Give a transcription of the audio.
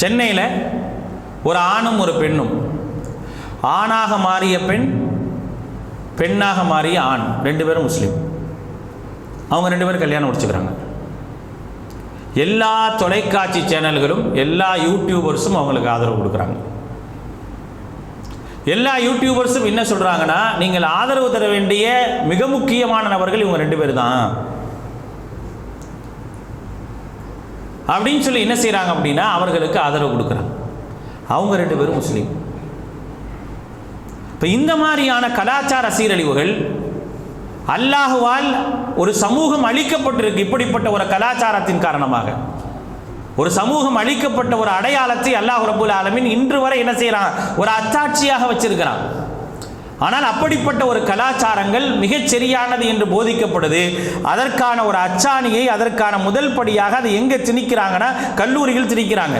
சென்னையில் ஒரு ஆணும் ஒரு பெண்ணும். ஆணாக மாறிய பெண் பெண்ணாக மாறிய ஆண். ரெண்டு பேரும் முஸ்லீம். அவங்க ரெண்டு பேரும் கல்யாணம் முடிச்சுக்கிறாங்க. எல்லா தொலைக்காட்சி சேனல்களும் எல்லா யூடியூபர்ஸும் அவங்களுக்கு ஆதரவு கொடுக்குறாங்க. எல்லா யூடியூபர்ஸும் என்ன சொல்கிறாங்கன்னா நீங்கள் ஆதரவு தர வேண்டிய மிக முக்கியமான நபர்கள் இவங்க ரெண்டு பேர் தான் அப்படின்னு சொல்லி என்ன செய்கிறாங்க அப்படின்னா அவர்களுக்கு ஆதரவு கொடுக்குறாங்க. அவங்க ரெண்டு பேரும் முஸ்லீம். இப்போ இந்த மாதிரியான கலாச்சார சீரழிவுகள் அல்லாஹுவால் ஒரு சமூகம் அழிக்கப்பட்டிருக்கு இப்படிப்பட்ட ஒரு கலாச்சாரத்தின் காரணமாக. ஒரு சமூகம் அழிக்கப்பட்ட ஒரு அடையாளத்தை அல்லாஹ் ரபுல் ஆலமின் இன்று வரை என்ன செய்கிறான் ஒரு அச்சாட்சியாக வச்சிருக்கிறான். ஆனால் அப்படிப்பட்ட ஒரு கலாச்சாரங்கள் மிகச் சரியானது என்று போதிக்கப்படுது. அதற்கான ஒரு அச்சாணியை அதற்கான முதல் படியாக அதை எங்கே திணிக்கிறாங்கன்னா கல்லூரியில் திணிக்கிறாங்க.